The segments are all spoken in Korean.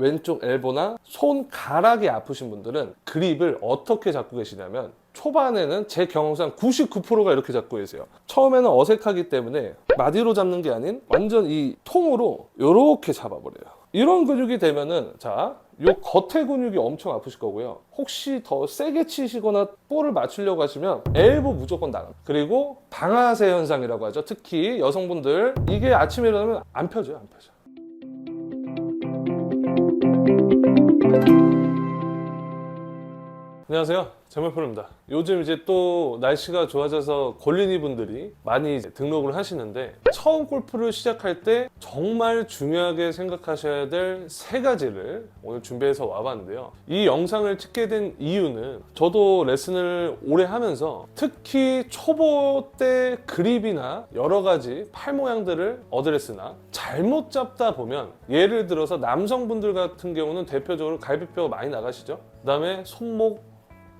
왼쪽 엘보나 손가락이 아프신 분들은 그립을 어떻게 잡고 계시냐면 초반에는 제 경험상 99%가 이렇게 잡고 계세요. 처음에는 어색하기 때문에 마디로 잡는 게 아닌 완전 이 통으로 이렇게 잡아버려요. 이런 근육이 되면은 자, 요 겉에 근육이 엄청 아프실 거고요. 혹시 더 세게 치시거나 볼을 맞추려고 하시면 엘보 무조건 나가. 그리고 방아쇠 현상이라고 하죠. 특히 여성분들 이게 아침에 일어나면 안 펴져요, 안 펴져. 안녕하세요. 재물프로입니다. 요즘 이제 또 날씨가 좋아져서 골린이 분들이 많이 등록을 하시는데 처음 골프를 시작할 때 정말 중요하게 생각하셔야 될 세 가지를 오늘 준비해서 와봤는데요. 이 영상을 찍게 된 이유는 저도 레슨을 오래 하면서 특히 초보 때 그립이나 여러 가지 팔 모양들을 어드레스나 잘못 잡다 보면 예를 들어서 남성분들 같은 경우는 대표적으로 갈비뼈가 많이 나가시죠. 그 다음에 손목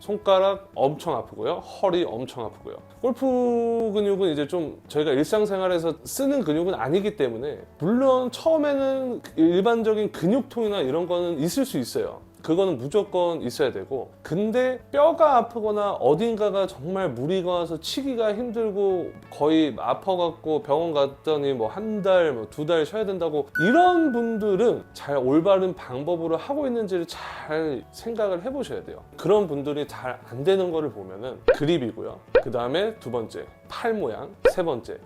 손가락 엄청 아프고요. 허리 엄청 아프고요. 골프 근육은 이제 좀 저희가 일상생활에서 쓰는 근육은 아니기 때문에 물론 처음에는 일반적인 근육통이나 이런 거는 있을 수 있어요. 그거는 무조건 있어야 되고 근데 뼈가 아프거나 어딘가가 정말 무리가 와서 치기가 힘들고 거의 아파갖고 병원 갔더니 뭐 한 달, 뭐 두 달 쉬어야 된다고 이런 분들은 잘 올바른 방법으로 하고 있는지를 잘 생각을 해보셔야 돼요. 그런 분들이 잘 안 되는 거를 보면은 그립이고요. 그 다음에 두 번째 팔 모양, 세 번째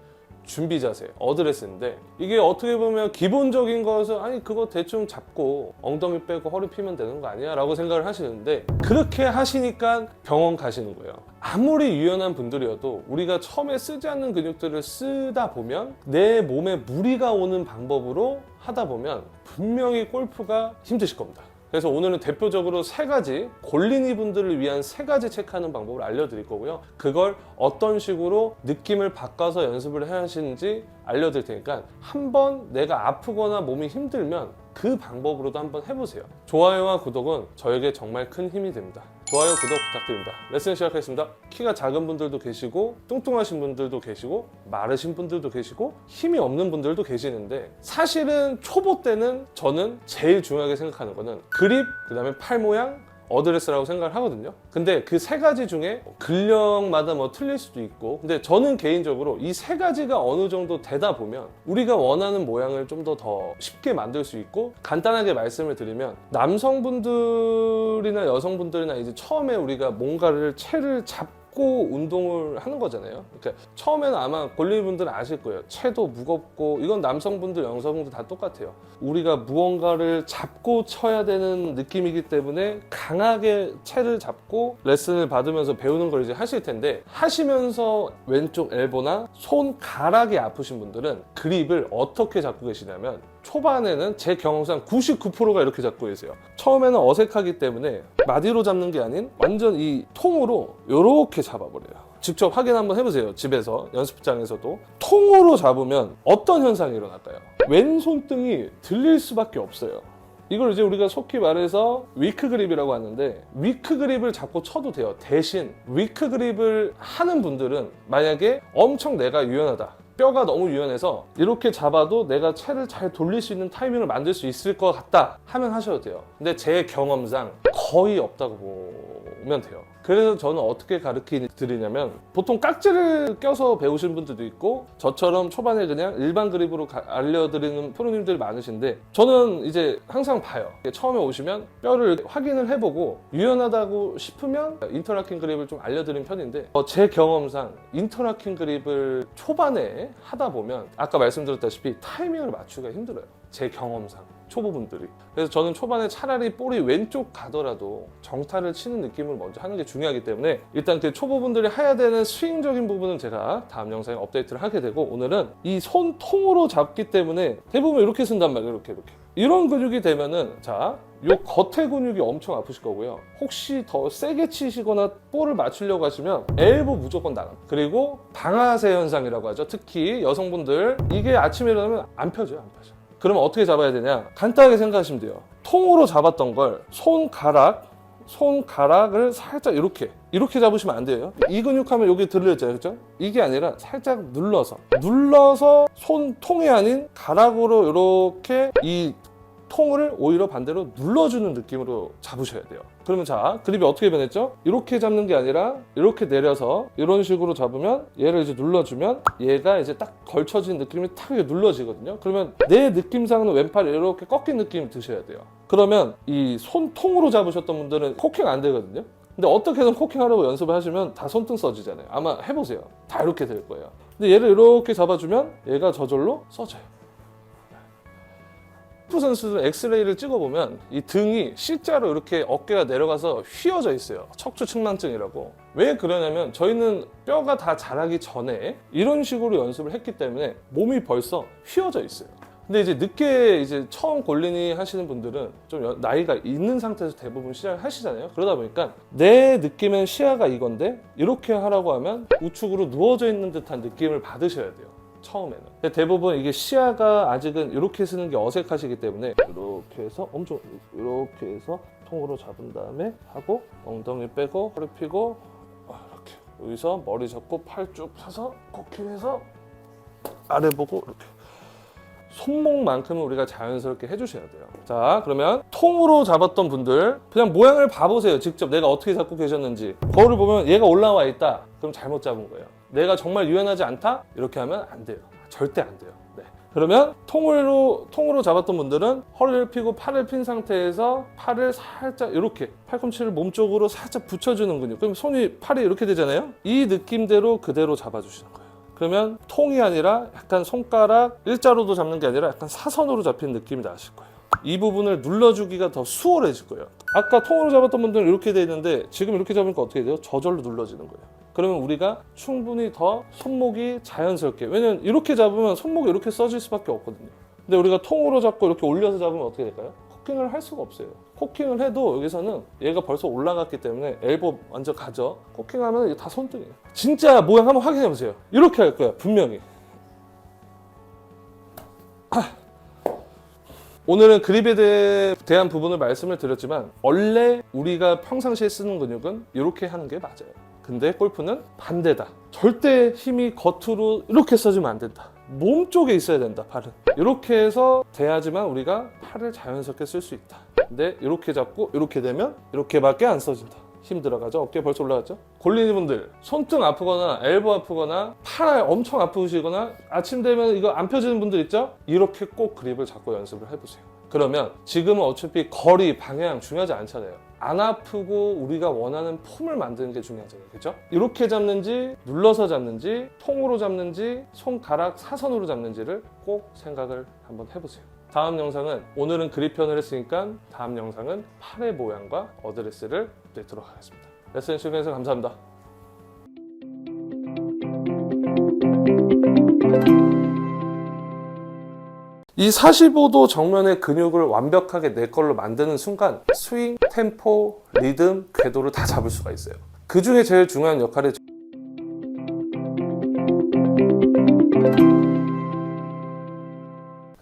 준비 자세, 어드레스인데 이게 어떻게 보면 기본적인 것은 아니 그거 대충 잡고 엉덩이 빼고 허리 피면 되는 거 아니야? 라고 생각을 하시는데 그렇게 하시니까 병원 가시는 거예요. 아무리 유연한 분들이어도 우리가 처음에 쓰지 않는 근육들을 쓰다 보면 내 몸에 무리가 오는 방법으로 하다 보면 분명히 골프가 힘드실 겁니다. 그래서 오늘은 대표적으로 세 가지 골린이 분들을 위한 세 가지 체크하는 방법을 알려드릴 거고요. 그걸 어떤 식으로 느낌을 바꿔서 연습을 해야 하시는지 알려드릴 테니까 한번 내가 아프거나 몸이 힘들면 그 방법으로도 한번 해보세요. 좋아요와 구독은 저에게 정말 큰 힘이 됩니다. 좋아요, 구독 부탁드립니다. 레슨 시작하겠습니다. 키가 작은 분들도 계시고 뚱뚱하신 분들도 계시고 마르신 분들도 계시고 힘이 없는 분들도 계시는데 사실은 초보 때는 저는 제일 중요하게 생각하는 거는 그립, 그 다음에 팔 모양, 어드레스라고 생각을 하거든요. 근데 그 세 가지 중에 근력마다 뭐 틀릴 수도 있고, 근데 저는 개인적으로 이 세 가지가 어느 정도 되다 보면 우리가 원하는 모양을 좀 더 더 쉽게 만들 수 있고, 간단하게 말씀을 드리면 남성분들이나 여성분들이나 이제 처음에 우리가 뭔가를 채를 잡고 운동을 하는 거잖아요. 그러니까 처음에는 아마 권리분들은 아실 거예요. 채도 무겁고 이건 남성분들, 여성분들 다 똑같아요. 우리가 무언가를 잡고 쳐야 되는 느낌이기 때문에 강하게 채를 잡고 레슨을 받으면서 배우는 걸 이제 하실 텐데 하시면서 왼쪽 엘보나 손가락이 아프신 분들은 그립을 어떻게 잡고 계시냐면 초반에는 제 경험상 99%가 이렇게 잡고 계세요. 처음에는 어색하기 때문에 마디로 잡는 게 아닌 완전 이 통으로 이렇게 잡아버려요. 직접 확인 한번 해보세요. 집에서 연습장에서도 통으로 잡으면 어떤 현상이 일어날까요? 왼손등이 들릴 수밖에 없어요. 이걸 이제 우리가 속히 말해서 위크 그립이라고 하는데 위크 그립을 잡고 쳐도 돼요. 대신 위크 그립을 하는 분들은 만약에 엄청 내가 유연하다. 뼈가 너무 유연해서 이렇게 잡아도 내가 채를 잘 돌릴 수 있는 타이밍을 만들 수 있을 것 같다 하면 하셔도 돼요. 근데 제 경험상 거의 없다고 보면 돼요. 그래서 저는 어떻게 가르치 드리냐면 보통 깍지를 껴서 배우신 분들도 있고 저처럼 초반에 그냥 일반 그립으로 가- 알려드리는 프로님들이 많으신데 저는 이제 항상 봐요. 처음에 오시면 뼈를 확인을 해보고 유연하다고 싶으면 인터라킹 그립을 좀 알려드리는 편인데 어, 제 경험상 인터라킹 그립을 초반에 하다 보면 아까 말씀드렸다시피 타이밍을 맞추기가 힘들어요. 제 경험상 초보분들이 그래서 저는 초반에 차라리 볼이 왼쪽 가더라도 정타를 치는 느낌을 먼저 하는 게 중요하기 때문에 일단 그 초보분들이 해야 되는 스윙적인 부분은 제가 다음 영상에 업데이트를 하게 되고 오늘은 이 손통으로 잡기 때문에 대부분 이렇게 쓴단 말이에요 이렇게 이렇게 이런 근육이 되면은 자, 요 겉에 근육이 엄청 아프실 거고요. 혹시 더 세게 치시거나 볼을 맞추려고 하시면 엘보 무조건 나가. 그리고 방아쇠 현상이라고 하죠. 특히 여성분들 이게 아침에 일어나면 안 펴져요, 안 펴져. 그러면 어떻게 잡아야 되냐? 간단하게 생각하시면 돼요. 통으로 잡았던 걸 손가락, 손가락을 살짝 이렇게 이렇게 잡으시면 안 돼요. 이 근육 하면 여기 들렸잖아요, 그렇죠? 이게 아니라 살짝 눌러서 눌러서 손통이 아닌 가락으로 이렇게 이 통을 오히려 반대로 눌러주는 느낌으로 잡으셔야 돼요. 그러면 자, 그립이 어떻게 변했죠? 이렇게 잡는 게 아니라 이렇게 내려서 이런 식으로 잡으면 얘를 이제 눌러주면 얘가 이제 딱 걸쳐진 느낌이 탁 눌러지거든요. 그러면 내 느낌상은 왼팔이 이렇게 꺾인 느낌이 드셔야 돼요. 그러면 이 손통으로 잡으셨던 분들은 코킹 안 되거든요. 근데 어떻게든 코킹하려고 연습을 하시면 다 손등 써지잖아요. 아마 해보세요. 다 이렇게 될 거예요. 근데 얘를 이렇게 잡아주면 얘가 저절로 써져요. 프로 선수들 엑스레이를 찍어보면 이 등이 C자로 이렇게 어깨가 내려가서 휘어져 있어요. 척추 측만증이라고. 왜 그러냐면 저희는 뼈가 다 자라기 전에 이런 식으로 연습을 했기 때문에 몸이 벌써 휘어져 있어요. 근데 이제 늦게 이제 처음 골린이 하시는 분들은 좀 여- 나이가 있는 상태에서 대부분 시작을 하시잖아요. 그러다 보니까 내 느낌은 시야가 이건데 이렇게 하라고 하면 우측으로 누워져 있는 듯한 느낌을 받으셔야 돼요. 처음에는. 근데 대부분 이게 시야가 아직은 이렇게 쓰는 게 어색하시기 때문에 이렇게 해서 엄청 이렇게 해서 통으로 잡은 다음에 하고 엉덩이 빼고 허리 펴고 아, 이렇게 여기서 머리 잡고 팔 쭉 펴서 코킹해서 아래 보고 이렇게 손목만큼은 우리가 자연스럽게 해주셔야 돼요. 자, 그러면 통으로 잡았던 분들 그냥 모양을 봐보세요. 직접 내가 어떻게 잡고 계셨는지. 거울을 보면 얘가 올라와 있다. 그럼 잘못 잡은 거예요. 내가 정말 유연하지 않다? 이렇게 하면 안 돼요. 절대 안 돼요. 네. 그러면 통으로 통으로 잡았던 분들은 허리를 펴고 팔을 핀 상태에서 팔을 살짝 이렇게 팔꿈치를 몸 쪽으로 살짝 붙여주는 근육. 그럼 손이 팔이 이렇게 되잖아요. 이 느낌대로 그대로 잡아주시는 거예요. 그러면 통이 아니라 약간 손가락 일자로도 잡는 게 아니라 약간 사선으로 잡힌 느낌이 나실 거예요. 이 부분을 눌러주기가 더 수월해질 거예요. 아까 통으로 잡았던 분들은 이렇게 돼 있는데 지금 이렇게 잡으니까 어떻게 돼요? 저절로 눌러지는 거예요. 그러면 우리가 충분히 더 손목이 자연스럽게 왜냐면 이렇게 잡으면 손목이 이렇게 써질 수밖에 없거든요. 근데 우리가 통으로 잡고 이렇게 올려서 잡으면 어떻게 될까요? 코킹을 할 수가 없어요. 코킹을 해도 여기서는 얘가 벌써 올라갔기 때문에 엘보 완전 가죠. 코킹하면 다 손등이에요. 진짜 모양 한번 확인해 보세요. 이렇게 할 거야 분명히. 아. 오늘은 그립에 대- 대한 부분을 말씀을 드렸지만 원래 우리가 평상시에 쓰는 근육은 이렇게 하는 게 맞아요. 근데 골프는 반대다. 절대 힘이 겉으로 이렇게 써주면 안 된다. 몸 쪽에 있어야 된다, 팔은. 이렇게 해서 돼야지만 우리가 팔을 자연스럽게 쓸 수 있다. 근데 이렇게 잡고 이렇게 되면 이렇게밖에 안 써진다. 힘 들어가죠? 어깨 벌써 올라갔죠? 골린이 분들 손등 아프거나 엘보 아프거나 팔 엄청 아프시거나 아침 되면 이거 안 펴지는 분들 있죠? 이렇게 꼭 그립을 잡고 연습을 해보세요. 그러면 지금은 어차피 거리, 방향 중요하지 않잖아요. 안 아프고 우리가 원하는 폼을 만드는 게 중요하잖아요. 그죠? 이렇게 잡는지, 눌러서 잡는지, 통으로 잡는지, 손가락 사선으로 잡는지를 꼭 생각을 한번 해보세요. 다음 영상은 오늘은 그립편을 했으니까 다음 영상은 팔의 모양과 어드레스를 up데이트로 하겠습니다. 레슨 시청해주셔서 감사합니다. 이 45도 정면의 근육을 완벽하게 내 걸로 만드는 순간 스윙, 템포, 리듬, 궤도를 다 잡을 수가 있어요. 그 중에 제일 중요한 역할이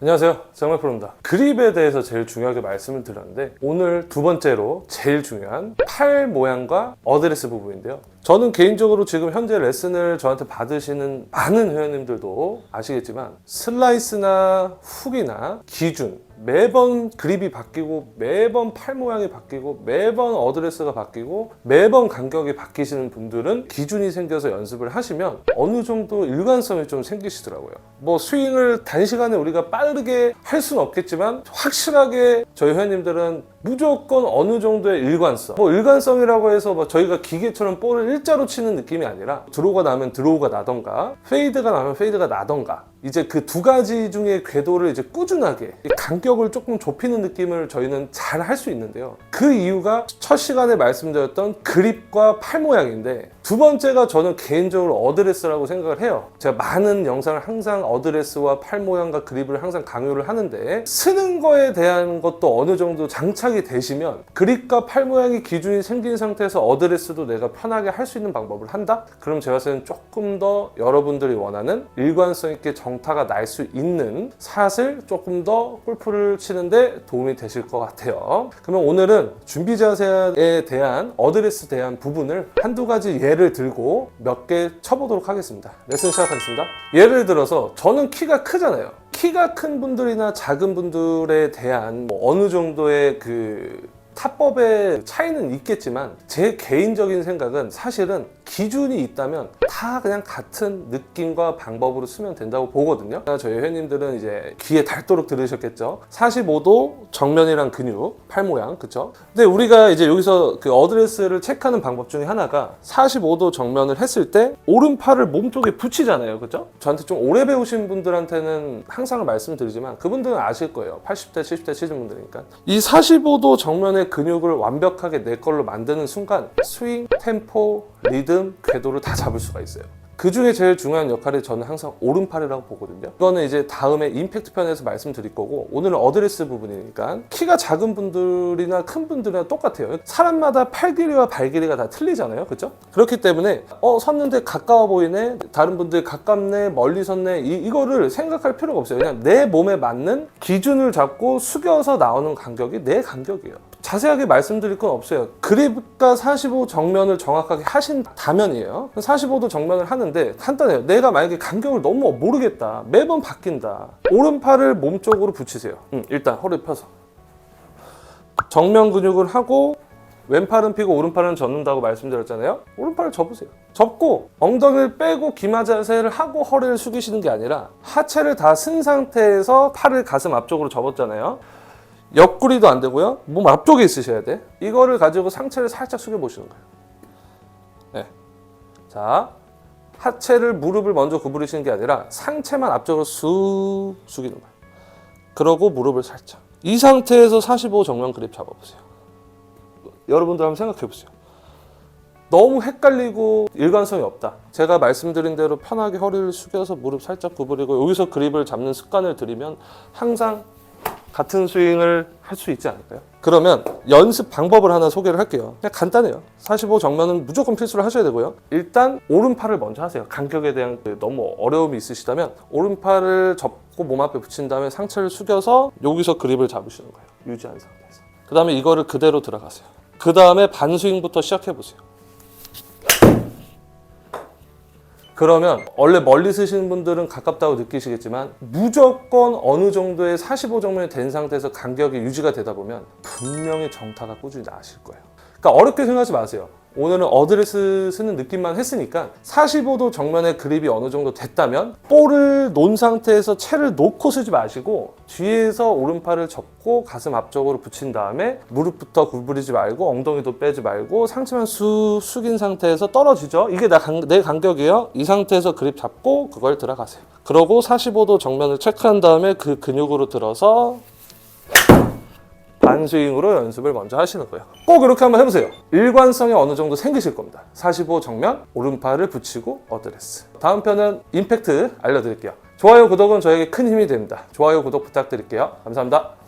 안녕하세요. 정말 프로입니다. 그립에 대해서 제일 중요하게 말씀을 드렸는데 오늘 두 번째로 제일 중요한 팔 모양과 어드레스 부분인데요. 저는 개인적으로 지금 현재 레슨을 저한테 받으시는 많은 회원님들도 아시겠지만 슬라이스나 훅이나 기준 매번 그립이 바뀌고 매번 팔 모양이 바뀌고 매번 어드레스가 바뀌고 매번 간격이 바뀌시는 분들은 기준이 생겨서 연습을 하시면 어느 정도 일관성이 좀 생기시더라고요. 뭐 스윙을 단시간에 우리가 빠르게 할 수는 없겠지만 확실하게 저희 회원님들은 무조건 어느 정도의 일관성. 뭐 일관성이라고 해서 뭐 저희가 기계처럼 볼을 일자로 치는 느낌이 아니라 드로우가 나면 드로우가 나던가 페이드가 나면 페이드가 나던가 이제 그 두 가지 중에 궤도를 이제 꾸준하게 이 간격을 조금 좁히는 느낌을 저희는 잘 할 수 있는데요. 그 이유가 첫 시간에 말씀드렸던 그립과 팔 모양인데 두 번째가 저는 개인적으로 어드레스라고 생각을 해요. 제가 많은 영상을 항상 어드레스와 팔 모양과 그립을 항상 강요를 하는데 쓰는 거에 대한 것도 어느 정도 장착이 되시면 그립과 팔 모양이 기준이 생긴 상태에서 어드레스도 내가 편하게 할 수 있는 방법을 한다? 그럼 제가 봤을 때는 조금 더 여러분들이 원하는 일관성 있게 정타가 날 수 있는 샷을 조금 더 골프를 치는데 도움이 되실 것 같아요. 그러면 오늘은 준비 자세에 대한 어드레스 대한 부분을 한두 가지 예를 들고 몇 개 쳐보도록 하겠습니다. 레슨 시작하겠습니다. 예를 들어서 저는 키가 크잖아요. 키가 큰 분들이나 작은 분들에 대한 뭐 어느 정도의 그 타법의 차이는 있겠지만 제 개인적인 생각은 사실은 기준이 있다면 다 그냥 같은 느낌과 방법으로 쓰면 된다고 보거든요. 저희 회원님들은 이제 귀에 닳도록 들으셨겠죠. 45도 정면이랑 근육, 팔 모양, 그쵸? 근데 우리가 이제 여기서 그 어드레스를 체크하는 방법 중에 하나가 45도 정면을 했을 때 오른팔을 몸쪽에 붙이잖아요. 그죠? 저한테 좀 오래 배우신 분들한테는 항상 말씀드리지만 그분들은 아실 거예요. 80대, 70대 치신 분들이니까. 이 45도 정면의 근육을 완벽하게 내 걸로 만드는 순간 스윙, 템포, 리듬, 궤도를 다 잡을 수가 있어요. 그 중에 제일 중요한 역할이 저는 항상 오른팔이라고 보거든요. 이거는 이제 다음에 임팩트 편에서 말씀드릴 거고 오늘은 어드레스 부분이니까 키가 작은 분들이나 큰 분들이나 똑같아요. 사람마다 팔 길이와 발 길이가 다 틀리잖아요. 그죠? 그렇기 때문에 어 섰는데 가까워 보이네. 다른 분들 가깝네. 멀리 섰네. 이, 이거를 생각할 필요가 없어요. 그냥 내 몸에 맞는 기준을 잡고 숙여서 나오는 간격이 내 간격이에요. 자세하게 말씀드릴 건 없어요. 그립과 45 정면을 정확하게 하신다면이에요. 45도 정면을 하는데 간단해요. 내가 만약에 간격을 너무 모르겠다. 매번 바뀐다. 오른팔을 몸 쪽으로 붙이세요. 음, 일단 허리 펴서. 정면 근육을 하고 왼팔은 피고 오른팔은 젓는다고 말씀드렸잖아요. 오른팔을 접으세요. 접고 엉덩이를 빼고 기마 자세를 하고 허리를 숙이시는 게 아니라 하체를 다 쓴 상태에서 팔을 가슴 앞쪽으로 접었잖아요. 옆구리도 안 되고요. 몸 앞쪽에 있으셔야 돼. 이거를 가지고 상체를 살짝 숙여 보시는 거예요. 네. 자, 하체를 무릎을 먼저 구부리시는 게 아니라 상체만 앞쪽으로 쑥 숙이는 거예요. 그러고 무릎을 살짝. 이 상태에서 45 정면 그립 잡아보세요. 여러분들 한번 생각해 보세요. 너무 헷갈리고 일관성이 없다. 제가 말씀드린 대로 편하게 허리를 숙여서 무릎 살짝 구부리고 여기서 그립을 잡는 습관을 들이면 항상 같은 스윙을 할 수 있지 않을까요? 그러면 연습 방법을 하나 소개를 할게요. 그냥 간단해요. 45 정면은 무조건 필수로 하셔야 되고요. 일단 오른팔을 먼저 하세요. 간격에 대한 그 너무 어려움이 있으시다면 오른팔을 접고 몸 앞에 붙인 다음에 상체를 숙여서 여기서 그립을 잡으시는 거예요. 유지한 상태에서. 그 다음에 이거를 그대로 들어가세요. 그 다음에 반스윙부터 시작해 보세요. 그러면 원래 멀리 쓰시는 분들은 가깝다고 느끼시겠지만 무조건 어느 정도의 45 정면이 된 상태에서 간격이 유지가 되다 보면 분명히 정타가 꾸준히 나실 거예요. 그러니까 어렵게 생각하지 마세요. 오늘은 어드레스 쓰는 느낌만 했으니까 45도 정면의 그립이 어느 정도 됐다면 볼을 놓은 상태에서 채를 놓고 쓰지 마시고 뒤에서 오른팔을 접고 가슴 앞쪽으로 붙인 다음에 무릎부터 구부리지 말고 엉덩이도 빼지 말고 상체만 쑥 숙인 상태에서 떨어지죠. 이게 나 간- 내 간격이에요. 이 상태에서 그립 잡고 그걸 들어가세요. 그러고 45도 정면을 체크한 다음에 그 근육으로 들어서 반스윙으로 연습을 먼저 하시는 거예요. 꼭 이렇게 한번 해보세요. 일관성이 어느 정도 생기실 겁니다. 45 정면, 오른팔을 붙이고 어드레스. 다음 편은 임팩트 알려드릴게요. 좋아요, 구독은 저에게 큰 힘이 됩니다. 좋아요, 구독 부탁드릴게요. 감사합니다.